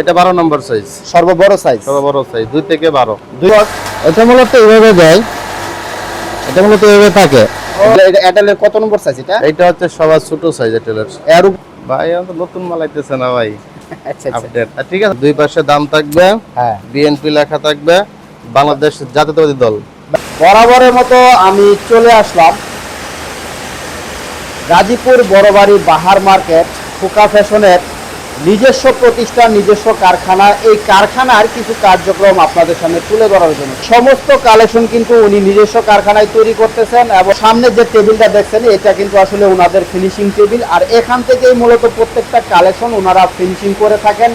এটা বারো নম্বর সাইজ সর্ববড় সাইজ সব বড় সাইজ দুই থেকে বারো। দুই এটা মূলত এইভাবে দেয় এটা মূলত এইভাবে থাকে। এটা কত নম্বর সাইজ এটা? এইটা হচ্ছে সবার ছোট সাইজ এটেলের এর ভাই তো নতুন মাল আইতেছে না ভাই। আচ্ছা আচ্ছা। ঠিক আছে দুই পাশে দাম থাকবে হ্যাঁ। বিএনপি লেখা থাকবে বাংলাদেশ জাতীয়তাবাদী দল। বরাবরের মতো আমি চলে আসলাম। গাজীপুর বড়বাড়ি বাহার মার্কেট ফুকা ফ্যাশনের নিজস্ব প্রতিষ্ঠান, নিজস্ব কারখানা, এই কারখানার কিছু কার্যক্রম আপনাদের সামনে তুলে ধরার জন্য। সমস্ত কালেকশন কিন্তু উনি নিজস্ব কারখানায় তৈরি করতেছেন এবং সামনে যে টেবিলটা দেখছেন, এটা কিন্তু আসলে ওনাদের ফিনিশিং টেবিল আর এখান থেকেই মূলত প্রত্যেকটা কালেকশন ওনারা ফিনিশিং করে থাকেন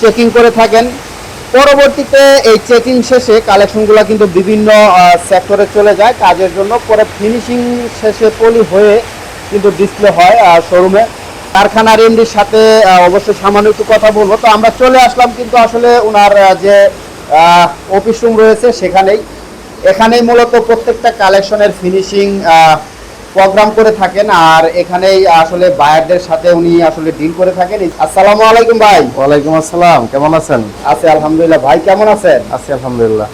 চেকিং করে থাকেন। পরবর্তীতে এই চেকিং শেষে কালেকশনগুলো কিন্তু বিভিন্ন সেক্টরে চলে যায় কাজের জন্য। পরে ফিনিশিং শেষে পলি হয়ে কিন্তু ডিসপ্লে হয় শোরুমে কারখানার এমডির সাথে অবশ্যই সামান্য একটু কথা বলব। তো আমরা চলে আসলাম কিন্তু আসলে ওনার যে অফিস রুম রয়েছে সেখানেই। এখানেই মূলত প্রত্যেকটা কালেকশনের ফিনিশিং প্রোগ্রাম করে থাকেন। আর এখানেই আসলে বায়ারদের সাথে উনি আসলে ডিল করে থাকেন। আসসালামু আলাইকুম ভাই। ওয়ালাইকুম আসসালাম কেমন আছেন? আছে আলহামদুলিল্লাহ। ভাই কেমন আছেন? আছি আলহামদুলিল্লাহ।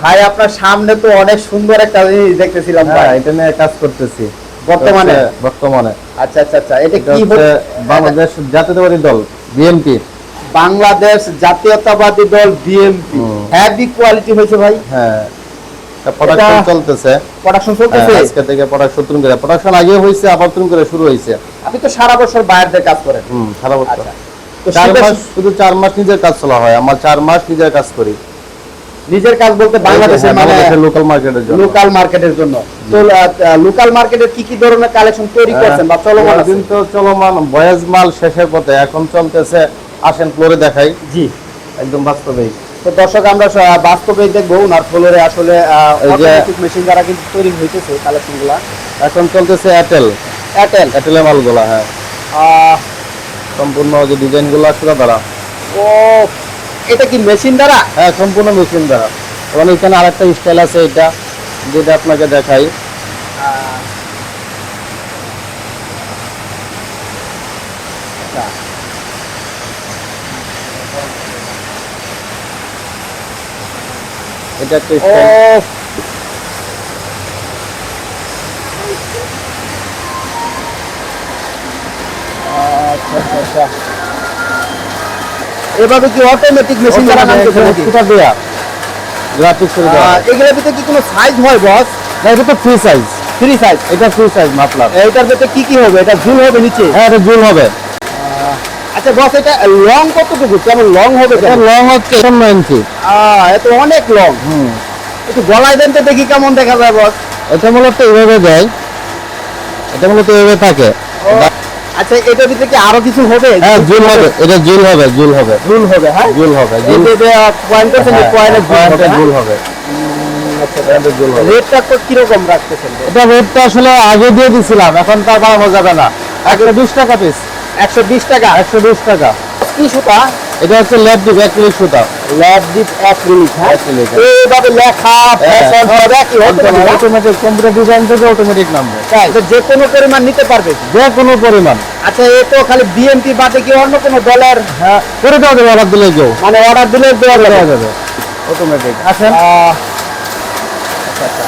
ভাই আপনার সামনে তো অনেক সুন্দর একটা জিনিস দেখতেছিলাম হ্যাঁ ভাই। এটা নিয়ে কাজ করতেছি। বর্তমানে? বর্তমানে। আচ্ছা আচ্ছা আচ্ছা এটা কি বাংলাদেশ জাতীয়তাবাদী দল বিএনপি। বাংলাদেশ জাতীয়তাবাদী দল বিএমপি হুম। হেভি কোয়ালিটি হয়েছে ভাই। হ্যাঁ প্রোডাকশন চলতেছে। প্রোডাকশন হ্যাঁ, চলতেছে? আজকে থেকে প্রোডাকশন নতুন করে প্রোডাকশন আগে হয়েছে আবার নতুন করে শুরু হয়েছে। আপনি তো সারা বছর বাইরের কাজ করেন। হুম সারা বছর। আচ্ছা চার মাস শুধু চার মাস নিজের কাজ চলা হয় আমার চার মাস নিজের কাজ করি। নিজের কাজ বলতে বাংলাদেশের মানে লোকাল মার্কেটের জন্য। লোকাল মার্কেটের জন্য। তো লোকাল মার্কেটের কি কি ধরনের কালেকশন তৈরি হ্যাঁ, করছেন বা চলমান আছে? তো চলমান বয়েজ মাল শেষের পথে এখন চলতেছে আসেন ফ্লোরে দেখাই। জি। একদম বাস্তবিক তো দর্শক আমরা বাস্তবে দেখব ওনার ফ্লোরে আসলে যে- মেশিন দ্বারা কিন্তু তৈরি হইতেছে কালেকশনগুলা এখন চলতেছে এয়ারটেল এয়ারটেল এয়ারটেলের মালগুলা হ্যাঁ। সম্পূর্ণ যে ডিজাইনগুলো আসলে দ্বারা। ও এটা কি মেশিন দ্বারা? হ্যাঁ সম্পূর্ণ মেশিন দ্বারা। এবং এখানে আরেকটা স্টাইল আছে এটা। যেটা আপনাকে দেখাই। এটা একটা আচ্ছা আচ্ছা আচ্ছা এভাবে কি অটোমেটিক মেশিন দ্বারা নামতেছে নাকি? এটা দেয়া গ্রাফিক্স এগুলোর ভিতরে কি কোনো সাইজ হয় বস না এটা তো ফ্রি সাইজ ফ্রি সাইজ এটা ফ্রি সাইজ মাফলার। এইটার ভিতরে কি কি হবে? এটা ঝুল হবে নিচে? হ্যাঁ এটা জুল হবে। আচ্ছা বস এটা লং কতটুকু? কেমন লং হবে এটা লং হচ্ছে পঞ্চান্ন ইঞ্চি আহ, এ তো অনেক লং হুম। একটু গলায় দেন তো দেখি কেমন দেখা যায় বস এটা মূলত এইভাবে দেয় এটা মূলত এইভাবে থাকে। আচ্ছা এটার ভিতরে কি আরও কিছু হবে? হ্যাঁ জুল হবে। এটা জুল হবে জুল হবে। জুল হবে হ্যাঁ? জুল হবে জুল। যে পয়েন্ট আছে হ্যাঁ, পয়েন্টে হবে হ্যাঁ? জুল হবে। আচ্ছা জুল হবে। রেটটা তো কীরকম রাখতেছেন? এটা রেটটা আসলে আগে দিয়ে দিছিলাম এখন তার বাড়ানো যাবে না। একশো বিশ টাকা পিস একশো বিশ টাকা? একশো বিশ টাকা। কি সুতা এটা হচ্ছে ল্যাব ডিপ এক মিনিট সুতা। ল্যাব ডিপ অ্যাক্রিলিক হ্যাঁ? Acrylic, এইভাবে লেখা ফ্যাশন সব একই হ্যাঁ? অটোমেটিক কম্পিউটার ডিজাইন থেকে অটোমেটিক নামবে। তো যে কোনো পরিমাণ নিতে পারবে? যে কোনো পরিমাণ। আচ্ছা এ তো খালি বিএমপি বাদে কি অন্য কোনো দলের হ্যাঁ করে দেওয়া যাবে অর্ডার দিলে কেউ। মানে অর্ডার দিলে দেওয়া যাবে দেওয়া যাবে। অটোমেটিক আসেন। আচ্ছা আচ্ছা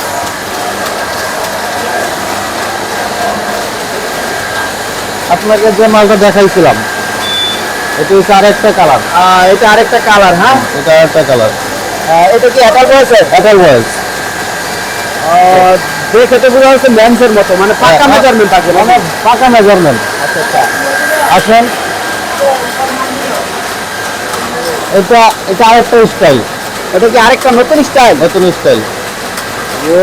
আপনাকে যে মালটা দেখাইছিলাম এটা হচ্ছে আরেকটা কালার এটা আরেকটা কালার হ্যাঁ? এটা আরেকটা কালার এটা কি এটার বয়সে এটার ভয়েস দেখে তো বোঝা যাচ্ছে ল্যান্সের মতো মানে পাকা হ্যাঁ, মেজারমেন্ট আছে মানে পাকা মেজারমেন্ট আচ্ছা আচ্ছা। আসেন। এটা এটা আরেকটা স্টাইল এটা কি আরেকটা নতুন স্টাইল নতুন স্টাইল ও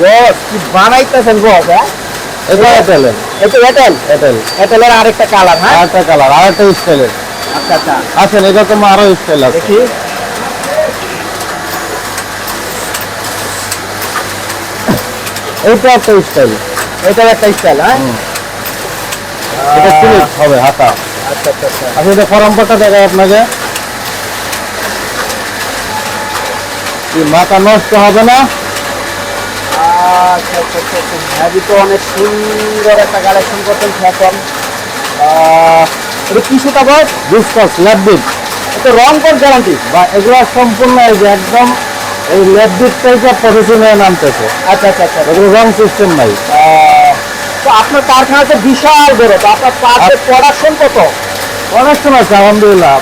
বস কি বানাইতেছেন বস হ্যাঁ? এটা এটা এয়ারটেল এয়ারটেল এয়ারটেলের আরেকটা কালার হ্যাঁ? আরেকটা কালার আরেকটা স্টাইলের আচ্ছা আচ্ছা। আসেন এটা তোমার আরও স্টাইল আছে। দেখি। এইটা একটা স্টাইল এটার একটা স্টাইল হ্যাঁ? এটা স্লিপ হবে হাতা। আচ্ছা আচ্ছা আচ্ছা। আচ্ছা এটা দেখায় আপনাকে। মাথা নষ্ট হবে না। আচ্ছা আচ্ছা আচ্ছা আচ্ছা। তো অনেক সুন্দর একটা কালেকশন করতেন ফ্যাশন এটা কি সুতা বয় ডিসকাস ল্যাবডিট এটা রং কোন গ্যারান্টি বা এগুলো সম্পূর্ণ এই যে একদম এই ল্যাবডিট থেকে প্রফেশনে নামতেছে। আচ্ছা আচ্ছা আচ্ছা। এগুলো রং সিস্টেম নাই। তো আপনার কারখানা তো বিশাল বড় তো আপনার পার্টের প্রোডাকশন কত? অনেক সময় আছে আলহামদুলিল্লাহ।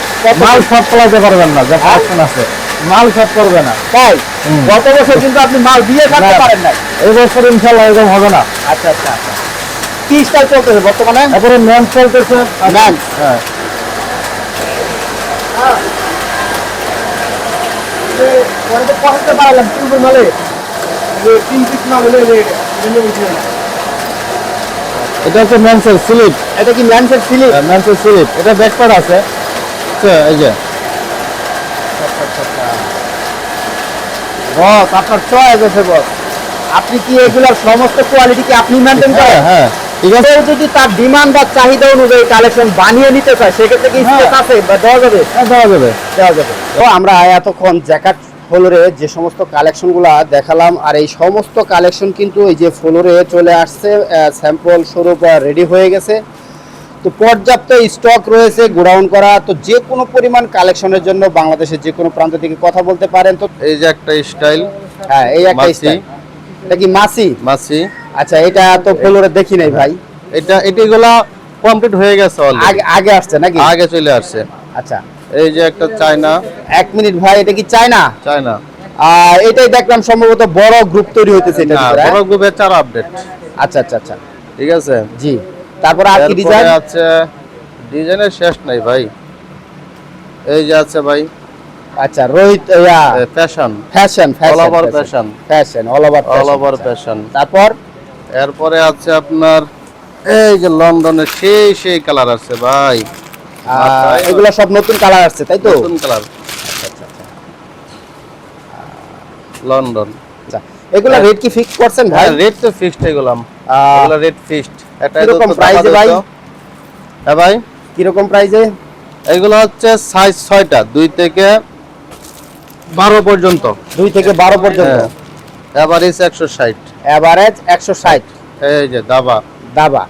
মাল সব ফলাতে পারবেন না যা প্রোডাকশন আছে। মাল সব করবে না। তাই। গত বছর কিন্তু আপনি মাল দিয়ে থাকতে পারেন নাই। এই বছর ইনশাল্লাহ এরকম হবে না। আচ্ছা আচ্ছা আচ্ছা। কি স্টাইল চলতেছে বর্তমানে? তারপরে ম্যান চলতেছে। ম্যান। হ্যাঁ। পড়াতে পারলাম কিন্তু মালে তিন পিস মাল হলে এটা হচ্ছে ম্যানসেল স্লিপ। এটা কি ম্যানসের সিলিপ? ম্যানসেল স্লিপ। এটা ব্যাকপার্ট আছে। আচ্ছা, এই যে। বস আপনার চয়েস আছে বস। আপনি কি এগুলোর সমস্ত কোয়ালিটি কি আপনি মেনটেন হ্যাঁ করেন? হ্যাঁ ঠিক আছে। কেউ যদি তার ডিমান্ড বা চাহিদা অনুযায়ী কালেকশন বানিয়ে নিতে চায় সেক্ষেত্রে কি হ্যাঁ। স্পেস আছে? বা দেওয়া যাবে? হ্যাঁ, দেওয়া যাবে। দেওয়া যাবে। তো আমরা এতক্ষণ জ্যাকেট ফ্লোরে যে সমস্ত কালেকশনগুলো দেখালাম আর এই সমস্ত কালেকশন কিন্তু এই যে ফ্লোরে চলে আসছে স্যাম্পল স্বরূপ রেডি হয়ে গেছে। তো পর্যাপ্ত স্টক রয়েছে গোডাউন করা তো যে কোনো পরিমাণ কালেকশনের জন্য বাংলাদেশের যে কোনো প্রান্ত থেকে কথা বলতে পারেন। তো এই যে একটা স্টাইল হ্যাঁ এই একটা মাসি। style। এটা কি মাসি মাছি। আচ্ছা এটা তো ফ্লোরে দেখি নাই ভাই। এটা এটিগুলা কমপ্লিট হয়ে গেছে আগে আগে আসছে নাকি? আগে চলে আসছে। আচ্ছা। এই যে একটা চায়না। এক মিনিট ভাই এটা কি চায়না? চায়না। আর এটাই দেখলাম সম্ভবত বড় গ্রুপ তৈরি হইতেছে এটা না বড় গ্রুপের চার আপডেট আচ্ছা আচ্ছা আচ্ছা। ঠিক আছে? জি। তারপর আর কি ডিজাইন আছে ডিজাইনের শেষ নাই ভাই। এই যে আছে ভাই আচ্ছা রোহিত ইয়া fashion fashion all over fashion fashion all over all over fashion তারপর? এরপরে আছে আপনার এই যে লন্ডনের সেই সেই কালার আছে ভাই। এগুলো সব নতুন কালার আসছে তাই তো? নতুন কালার লন্ডন। আচ্ছা এগুলো হ্যাঁ। রেট কি ফিক্স করছেন ভাই? হ্যাঁ রেট তো ফিক্সড এগুলাম আহ, এগুলো রেট ফিক্সড এটা কীরকম price ভাই? হ্যাঁ ভাই? কীরকম প্রাইসে এগুলো হচ্ছে সাইজ ছয়টা দুই থেকে বারো পর্যন্ত। দুই থেকে বারো পর্যন্ত? এভারেজ একশো ষাট। এভারেজ একশো ষাট। এই যে দাবা। দাবা।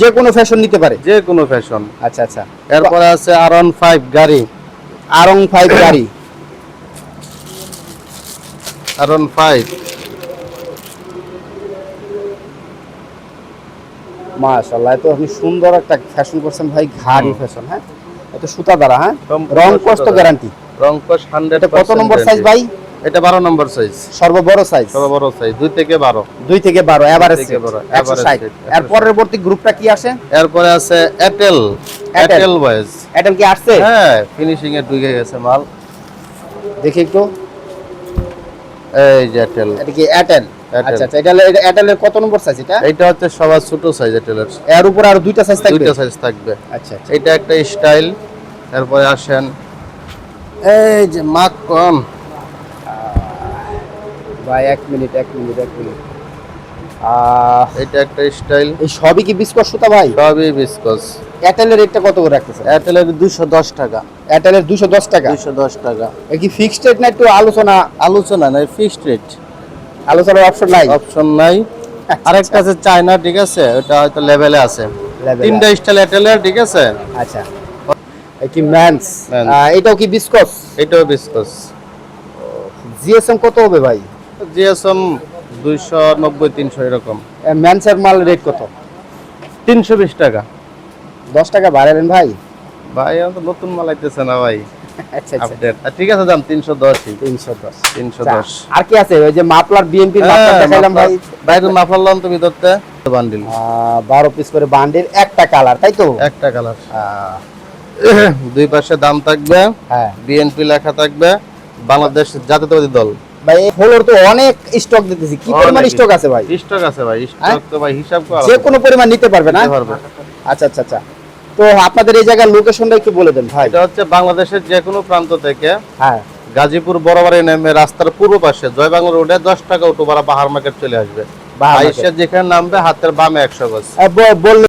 যে কোনো ফ্যাশন নিতে পারে? যে কোনো ফ্যাশন আচ্ছা আচ্ছা। এরপরে আছে আর ওয়ান ফাইভ গাড়ি। আরং ফাইভ গাড়ি। আর ওয়ান ফাইভ মাশাআল্লাহ এত আপনি সুন্দর একটা ফ্যাশন করছেন ভাই ঘাড়ি ফ্যাশন হ্যাঁ? এটা সুতা দ্বারা হ্যাঁ? রং কষ্ট গ্যারান্টি রং কস হান্ড্রেড এটা কত নম্বর সাইজ ভাই? এটা বারো নম্বর সাইজ সর্ববড় সাইজ সব বড় সাইজ দুই থেকে বারো। দুই থেকে বারো এভারেজ থেকে বারো, একশো average ষাট। set, এর পরবর্তী গ্রুপটা কি আসে? এরপরে আছে এয়ারটেল এয়ারটেল বয়েজ এটার কি আসছে? হ্যাঁ ফিনিশিং এ ঢুকে গেছে মাল। দেখি একটু। এই যে এয়ারটেল এটা কি Airtel। আচ্ছা আচ্ছা এটা কত নম্বর সাইজ এটা? হচ্ছে সবার ছোট সাইজ এর। উপর আর দুইটা সাইজ থাকবে? দুইটা সাইজ থাকবে। আচ্ছা আচ্ছা। এটা একটা স্টাইল এরপরে আসেন। এই যে ভাই এক মিনিট এক মিনিট এক মিনিট। এটা একটা স্টাইল এই সবই কি সুতা ভাই? সবই বিস্কস এয়ারটেলের রেটটা কত করে রাখতেছেন? টাকা। টাকা? টাকা। এ কি ফিক্সড রেট না একটু আলোচনা? আলোচনা ফিক্সড রেট আলোচনার অপশন নাই? অপশন নাই। আরেকটা আছে চায়না ঠিক আছে? ওটা হয়তো লেভেলে আছে। তিনটা স্টাইল এয়ারটেলের ঠিক আছে? আচ্ছা। এটি ম্যানস এটাও কি বিস্কস এটাও বিস্কস জিএসএম কত হবে ভাই? জিএসএম দুইশো নব্বই তিনশো এরকম। ম্যানসের মাল রেট কত? তিনশো বিশ টাকা। দশ টাকা বাড়াবেন ভাই। ভাই তো নতুন মাল আইতেছে না ভাই। ঠিক আছে দাম তিনশো দশই তিনশো দশ। তিনশো দশ। আর কি আছে? ওই যে মাপলার বিএনপি দেখাইলাম ভাই। বাইরে মাফলার লন তুমি ধরতে। বান্ডিল। বারো পিস করে বান্ডিল একটা কালার তাই তো? একটা কালার। দুই পাশে দাম থাকবে। হ্যাঁ। বিএনপি লেখা থাকবে। বাংলাদেশ জাতীয়তাবাদী দল। ভাই ফলোর তো অনেক স্টক দিতেছি। কি পরিমাণ স্টক আছে ভাই? স্টক আছে ভাই হ্যাঁ? স্টক তো ভাই হিসাব যে কোনো পরিমাণ নিতে পারবে না? পারবে। আচ্ছা আচ্ছা আচ্ছা। তো আপনাদের এই জায়গার লোকেশনটা একটু বলে দেন ভাই। এটা হচ্ছে বাংলাদেশের যে কোনো প্রান্ত থেকে হ্যাঁ। গাজীপুর বরাবরে নেমে রাস্তার পূর্ব পাশে জয় বাংলা রোডে দশ টাকা অটো ভাড়া বাহার মার্কেট চলে আসবে। যেখানে নামবে হাতের বামে একশো গজ। বললে